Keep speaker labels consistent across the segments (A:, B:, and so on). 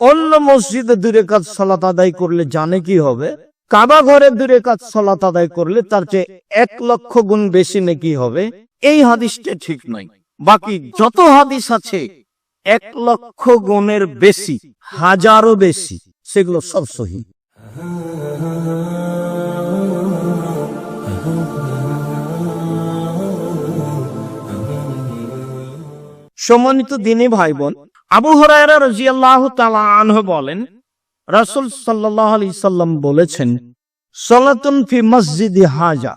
A: অন্য মসজিদে দূরে কাজ সলাত আদায় করলে জানে কি হবে? কাবা ঘরে দূরে কাজ সলাত আদায় করলে তার চেয়ে এক লক্ষ গুণ বেশি নাকি হবে? এই হাদিসটা ঠিক নয়। বাকি যত হাদিস আছে, এক লক্ষ গুণের বেশি, হাজারও বেশি, সেগুলো সব সহি। সম্মানিত দিনী ভাই বোন আবু হরায়রা রাজিয়াল্লাহু তাআলা আনহু বলেন, রাসূল সাল্লাল্লাহু আলাইহি সাল্লাম বলেছেন, সালাতুন ফি মসজিদি হাজা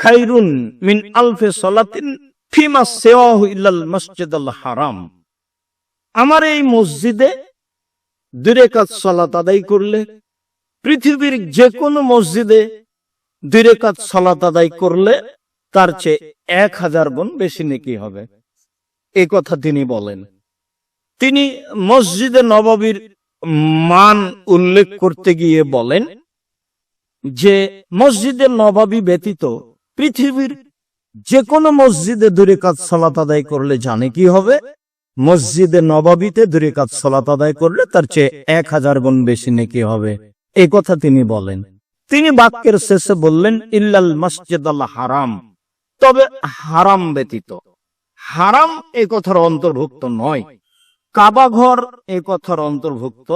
A: খায়রুন মিন আলফি সালাতিন ফিমা সিওয়াহু ইল্লাল মসজিদুল হারাম। আমার এই মসজিদে দুই রাকাত সালাত আদায় করলে, পৃথিবীর যে কোনো মসজিদে দুই রাকাত সালাত আদায় করলে তার চেয়ে এক হাজার গুণ বেশি নেকি হবে। এই কথা তিনি বলেন। তিনি মসজিদে নবাবির মান উল্লেখ করতে গিয়ে বলেন যে মসজিদে নবাবী ব্যতীত পৃথিবীর যে কোনো মসজিদে দূরে কাজ সলাত আদায় করলে জানে কি হবে? মসজিদে নবাবিতে দূরে কাজ সলাত আদায় করলে তার চেয়ে এক হাজার গুণ বেশি নেকি হবে। এই কথা তিনি বলেন। তিনি বাক্যের শেষে বললেন, ইল্লাল মসজিদ আল্লাহ হারাম। তবে হারাম ব্যতীত। হারাম এ কথার অন্তর্ভুক্ত নয়। কাবা ঘর এ কথার অন্তর্ভুক্ত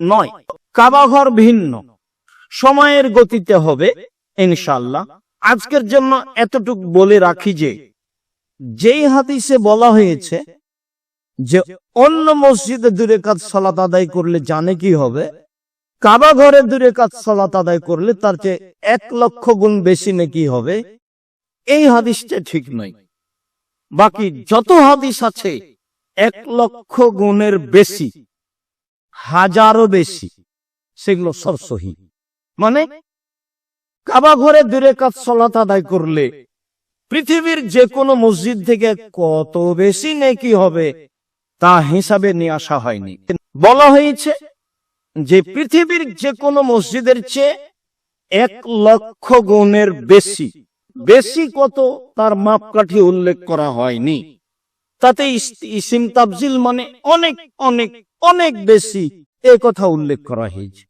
A: নয়। কাবা ঘর ভিন্ন। সময়ের গতিতে হবে ইনশাল্লাহ আজকের জন্য এতটুক বলে রাখি যে, যেই হাদিসে বলা হয়েছে যে, অন্য মসজিদে দূরে কাজ সলাত আদায় করলে জানে কি হবে? কাবা ঘরে দূরে কাজ সলাত আদায় করলে তার চেয়ে এক লক্ষ গুণ বেশি নাকি হবে? এই হাদিসটা ঠিক নয়। বাকি যত হাদিস আছে এক লক্ষ গুণের বেশি, হাজারও বেশি, সেগুলো সব সহি। মানে কাবা ঘরে দূরে কাজ সলাত আদায় করলে পৃথিবীর যে কোনো মসজিদ থেকে কত বেশি নেকি হবে তা হিসাবে নিয়ে আসা হয়নি। বলা হয়েছে যে পৃথিবীর যে কোনো মসজিদের চেয়ে এক লক্ষ গুণের বেশি বেশি কত তার মাপকাঠি উল্লেখ করা হয়নি। তাতে ইসিম তাবজিল মানে অনেক অনেক অনেক বেশি। এ কথা উল্লেখ করা হয়েছে।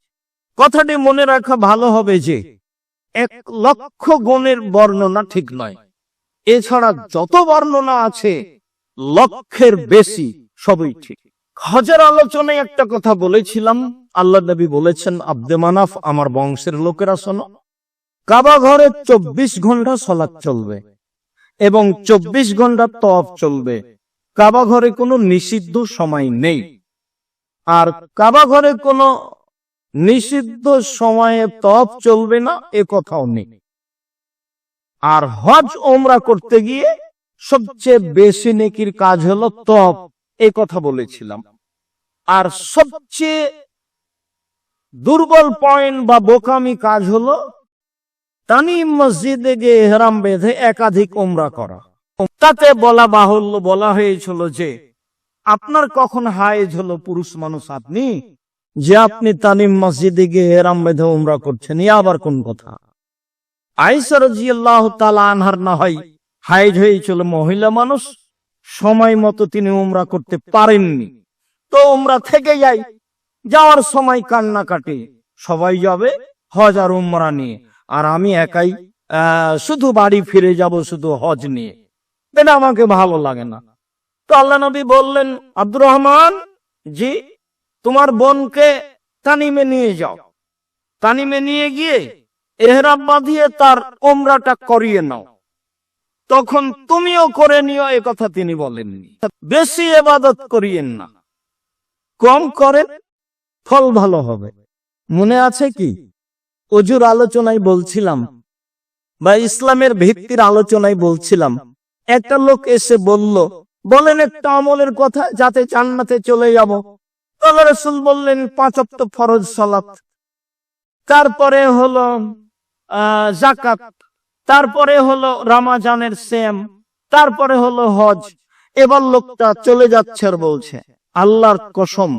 A: কথাটি মনে রাখা ভালো হবে যে, এক লক্ষ গুণের বর্ণনা ঠিক নয়। এছাড়া যত বর্ণনা আছে, লক্ষের বেশি সবই ঠিক। হজের আলোচনায় একটা কথা বলেছিলাম, আল্লাহ নবী বলেছেন, আব্দে মানাফ আমার বংশের লোকেরা শোনো, কাবা ঘরে চব্বিশ ঘণ্টা সলাৎ চলবে এবং চব্বিশ ঘণ্টা তফ চলবে। কাবা ঘরে কোনো নিষিদ্ধ সময় নেই। আর কাবা ঘরে কোনো নিষিদ্ধ সময়ে তপ চলবে না, এ কথাও নেই। আর হজ ওমরা করতে গিয়ে সবচেয়ে বেশি নেকির কাজ হলো তপ, এ কথা বলেছিলাম। আর সবচেয়ে দুর্বল পয়েন্ট বা বোকামি কাজ হলো তানিম মসজিদে গিয়ে হেরাম বেঁধে একাধিক ওমরা করা। তাতে বলা বাহুল্য বলা হয়েছিল যে, আপনার কখন হায়েজ হলো পুরুষ মানুষ আপনি? যে আপনি তানিম মসজিদে গিয়ে হেরাম বেঁধে ওমরা করছেন, এ আবার কোন কথা? আইসা রাজিয়াল্লাহ তালা আনহার না হয় হাইজ হয়েছিল মহিলা মানুষ, সময় মতো তিনি উমরা করতে পারেননি। তো উমরা থেকে যাই, যাওয়ার সময় কান্না কাটে সবাই যাবে হজ আর উমরা নিয়ে। আর আমি একাই শুধু বাড়ি ফিরে যাব, শুধু হজ নিয়ে। এটা আমাকে ভালো লাগে না। তো আল্লাহ নবী বললেন, আব্দুর রহমান, জি, তোমার বোনকে তানিমে নিয়ে যাও। তানিমে নিয়ে গিয়ে এহরাম বাঁধিয়ে তার ওমরাটা করিয়ে নাও। তখন তুমিও করে নিও, এ কথা তিনি বলেননি। বেশি এবাদত করিয়েন না। কম করেন, ফল ভালো হবে। মনে আছে কি? অজুর আলোচনায় বলছিলাম, বা ইসলামের ভিত্তির আলোচনায় বলছিলাম একটা লোক এসে বলল, বলেন একটা আমলের কথা, যাতে জান্নাতে চলে যাব। আল্লাহ রসুল বললেন পাঁচক্ত ফরজ সালাত। তারপরে হলো জাকাত তারপরে হলো রামাজানের সেম তারপরে হলো হজ। এবার লোকটা চলে যাচ্ছে আর বলছে, আল্লাহর কসম,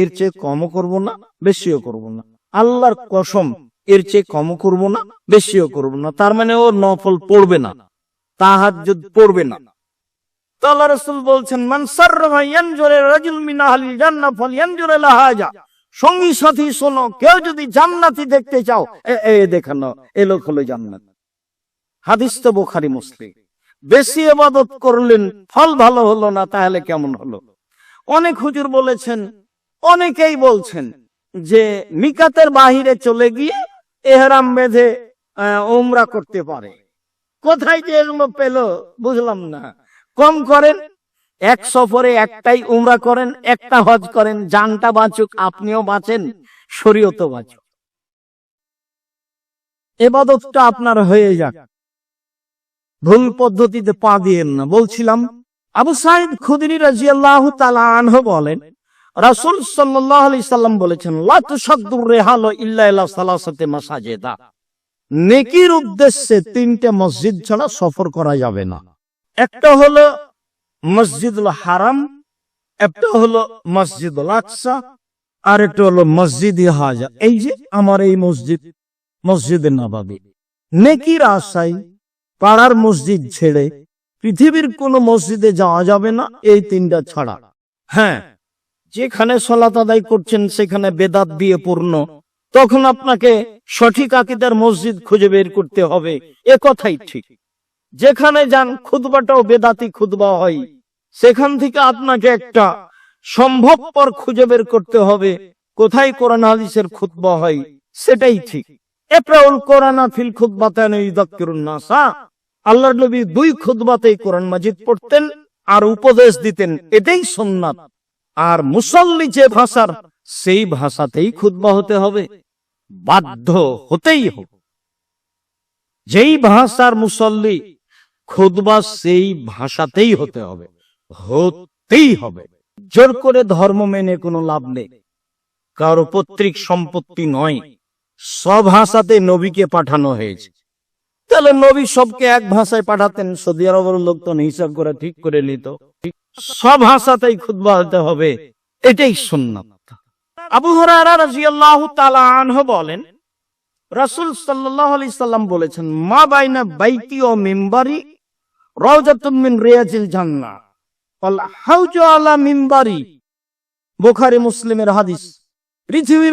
A: এর চেয়ে কমও করব না, বেশিও করব না। আল্লাহর কসম, এর চেয়ে কমও করব না, বেশিও করব না। তার মানে ও নফল পড়বে না। তাহাজ্জুদ পড়বে না। বেশি করলেন, ফল ভালো হলো না, তাহলে কেমন হলো? অনেক হুজুর বলেছেন, অনেকেই বলছেন যে মিকাতের বাহিরে চলে গিয়ে এহরাম বেঁধে উমরা করতে পারে। কোথায় যে এগুলো পেল বুঝলাম না। কম করেন, এক সফরে একটাই উমরা করেন, একটা হজ করেন, জানটা বাঁচুক, আপনিও বাঁচেন, শরীয়তও বাঁচুক। এবাদতটা আপনার হয়ে যাক। ভুল পদ্ধতিতে পা দিয়েন না। বলছিলাম, আবু সাইদ খুদরি রাজিয়াল্লাহু তাআলা আনহু বলেন, রাসূল আলাইহি সাল্লাম বলেছেন, লা তুসাদ্দুর রিহালু ইল্লা ইলা সালাসাতি মাসাজিদা। নেকির উদ্দেশ্যে তিনটে মসজিদ ছাড়া সফর করা যাবে না। একটা হলো মসজিদুল হারাম, একটা হলো মসজিদুল আকসা, আর একটা হলো মসজিদ হাজা। এই যে আমার এই মসজিদ, মসজিদে নবাবী। নেকির আশায় পাড়ার মসজিদ ছেড়ে পৃথিবীর কোন মসজিদে যাওয়া যাবে না এই তিনটা ছাড়া। হ্যাঁ যেখানে সলাত আদায় করছেন সেখানে বেদাত দিয়ে পূর্ণ। তখন আপনাকে সঠিক আকিদার মসজিদ খুঁজে বের করতে হবে। এ কথাই ঠিক। যেখানে যান খুদবাটাও বেদাতি খুদবা হয়। সেখান থেকে আপনাকে একটা সম্ভবপর খুঁজে বের করতে হবে। কোথায় কোরআন হাদিসের খুতবা হয়? সেটাই ঠিক। আর মুসল্লি যে ভাষার, সেই ভাষাতেই খুতবা হতে হবে। বাধ্য হতেই হবে যেই ভাষার মুসল্লি খুতবা সেই ভাষাতেই হতে হবে, হতেই হবে। জোর করে ধর্ম মেনে কোনো লাভ নেই। কারও পৈতৃক সম্পত্তি নয়। সব ভাষাতে নবীকে পাঠানো হয়েছে। তাহলে নবী সবকে এক ভাষায় পাঠাতেন, সৌদি আরবের লোক তো হিসাব করে ঠিক করে নিত। সব ভাষাতেই খুদবা হতে হবে, এটাই সুন্নাত। আবু বলেন সাল্লাম বলেছেন, মা বাইনা বাইতি ও মিন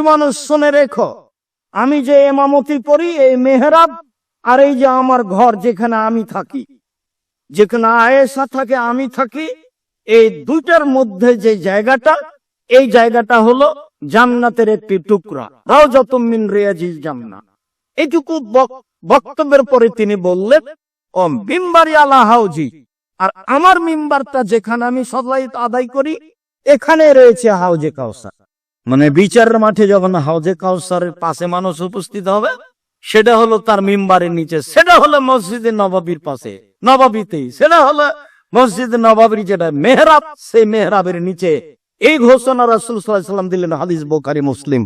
A: মানুষ শুনে আমি যে এমামতি পড়ি, এই মেহরাব, আর এই যে আমার ঘর যেখানে আমি থাকি, যেখানে আয়েশা থাকে, আমি থাকি, এই দুইটার মধ্যে যে জায়গাটা, এই জায়গাটা হলো জান্নাতের একটি টুকরা। মিন বক- বক্তব্যের পরে তিনি বললেন, ও মিম্বারি হাউজি, আর আমার মিম্বারটা যেখানে আমি আদায় করি, এখানে রয়েছে হাউজে কাউসার। মানে বিচারের মাঠে যখন হাউজে কাউসারের পাশে মানুষ উপস্থিত হবে, সেটা হলো তার মিম্বারের নিচে, সেটা হলো মসজিদে নবাবির পাশে, নবাবিতেই। সেটা হলো মসজিদে নবাবির যেটা মেহরাব, সেই মেহরাবের নিচে এই ঘোষণা রাসুল সাল্লাহ সাল্লাম দিলেন হাদিস বোখারি মুসলিম।